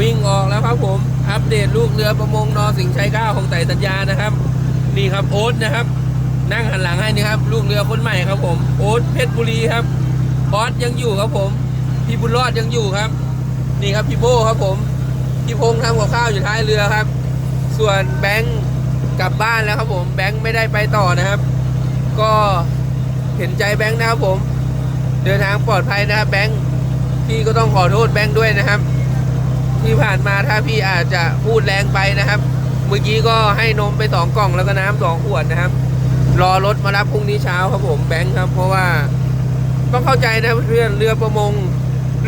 วิ่งออกแล้วครับผม อัปเดตลูกเรือประมงนอสิงชัยเก้าของไต่สัญญานะครับ นี่ครับโอ๊ตนะครับ นั่งหันหลังให้นี่ครับ ลูกเรือคนใหม่ครับผม โอ๊ตเพชรบุรีครับบอสยังอยู่ครับผม พี่บุญรอดยังอยู่ครับ นี่ครับพี่โบครับผม พี่พงษ์ทำกับข้าวอยู่ท้ายเรือครับ ส่วนแบงค์กลับบ้านแล้วครับผม แบงค์ไม่ได้ไปต่อนะครับ ก็เห็นใจแบงค์นะครับผม เดินทางปลอดภัยนะครับแบงค์พี่ก็ต้องขอโทษแบงค์ด้วยนะครับ ที่ผ่านมาถ้าพี่อาจจะพูดแรงไปนะครับ เมื่อกี้ก็ให้นมไปสองกล่องแล้วก็น้ำสองขวดนะครับ รอรถมารับพรุ่งนี้เช้าครับผมแบงค์ครับ เพราะว่าต้องเข้าใจนะเพื่อนเรือประมง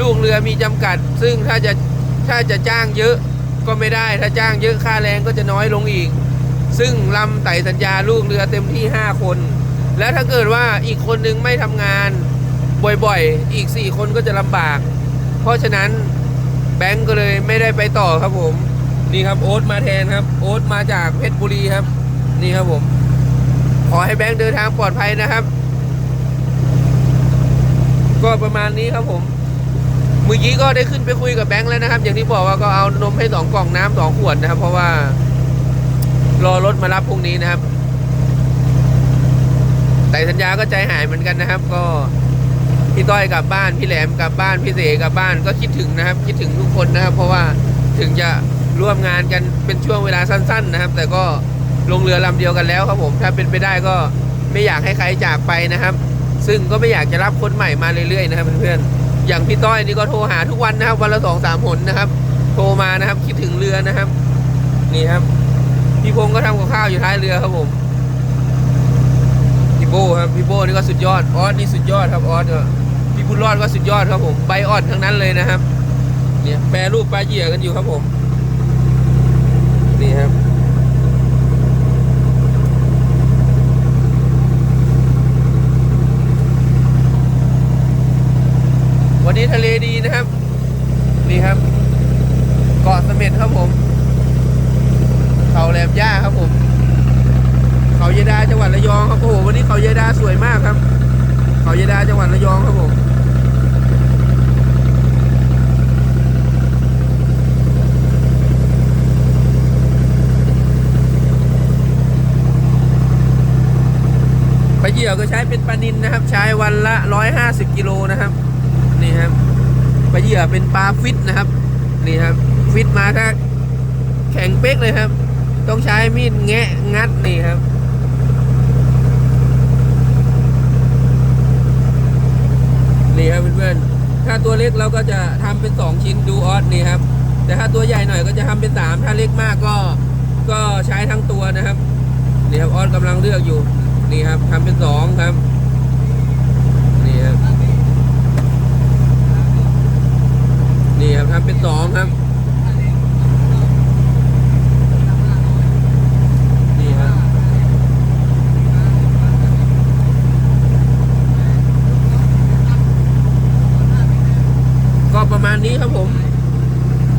ลูกเรือมีจำกัด ซึ่งถ้าจะถ้าจะจ้างเยอะก็ไม่ได้ ถ้าจ้างเยอะค่าแรงก็จะน้อยลงอีก ซึ่งลำไต่สัญญาลูกเรือเต็มที่ 5 คน แล้วถ้าเกิดว่าอีกคนนึงไม่ทำงานบ่อยๆ อีก 4 คนก็จะลำบาก เพราะฉะนั้น แบงก์ก็เลยไม่ได้ไปต่อครับผม นี่ครับโอ๊ตมาแทนครับ โอ๊ตมาจากเพชรบุรีครับ นี่ครับผม ขอให้แบงค์เดินทางปลอดภัยนะครับ ก็ประมาณนี้ครับผมเมื่อกี้ก็ได้ขึ้นไปคุยกับแบงค์แล้วนะครับ อย่างที่บอกว่าก็เอานมให้สองกล่องน้ำสองขวดนะครับ เพราะว่ารอรถมารับพรุ่งนี้นะครับ แต่สัญญาก็ใจหายเหมือนกันนะครับ ก็ พี่ต้อยกลับบ้านพี่แหลมกลับบ้านพี่เสกลับบ้านก็คิดถึงนะครับ คิดถึงทุกคนนะครับ เพราะว่าถึงจะร่วมงานกันเป็นช่วงเวลาสั้น ๆ นะครับ แต่ก็ลงเรือลำเดียวกันแล้วครับผมถ้าเป็นไปได้ก็ไม่อยากให้ใครจากไปนะครับ ซึ่งก็ไม่อยากจะรับคนใหม่มาเรื่อยๆนะครับเพื่อนๆอย่างพี่ต้อยนี่ก็โทรหาทุกวันนะครับ วันละสองสามหนนะครับ โทรมานะครับ คิดถึงเรือนะครับ นี่ครับ พี่พงศ์ก็ทำกับข้าวอยู่ท้ายเรือครับผมพี่โบครับพี่โบนี่ก็สุดยอดออสนี่สุดยอดครับออสก็ พี่บุญรอดก็สุดยอดครับผมใบอ่อนทั้งนั้นเลยนะครับ เนี่ยแปรรูปปลาเหยื่อกันอยู่ครับผม นี่ครับวันนี้ทะเลดีนะครับ นี่ครับ เกาะเสม็ดครับผม เขาแหลมย่าครับผม เขายายดาจังหวัดระยองครับโอ้โหวันนี้เขายายดาสวยมากครับ เขายายดาจังหวัดระยองครับผม ปลาเหยื่อก็ใช้เป็นปลานินนะครับ ใช้วันละ 150 กิโลนะครับนี่ครับปลาเหยื่อเป็นปลาฟิตนะครับนี่ครับฟิตมาถ้าแข็งเป๊กเลยครับ ต้องใช้มีดแงะงัดนี่ครับนี่ครับเพื่อนๆถ้าตัวเล็กเราก็จะทำเป็น 2 ชิ้นดูออสนี่ครับแต่ถ้าตัวใหญ่หน่อยก็จะทำเป็น 3 ถ้าเล็กมากก็ก็ใช้ทั้งตัวนะครับนี่ครับออสกำลังเลือกอยู่ นี่ครับทำเป็น2ครับ นี่ครับ นี่ครับทำเป็น2ครับนี่ครับก็ประมาณนี้ครับผม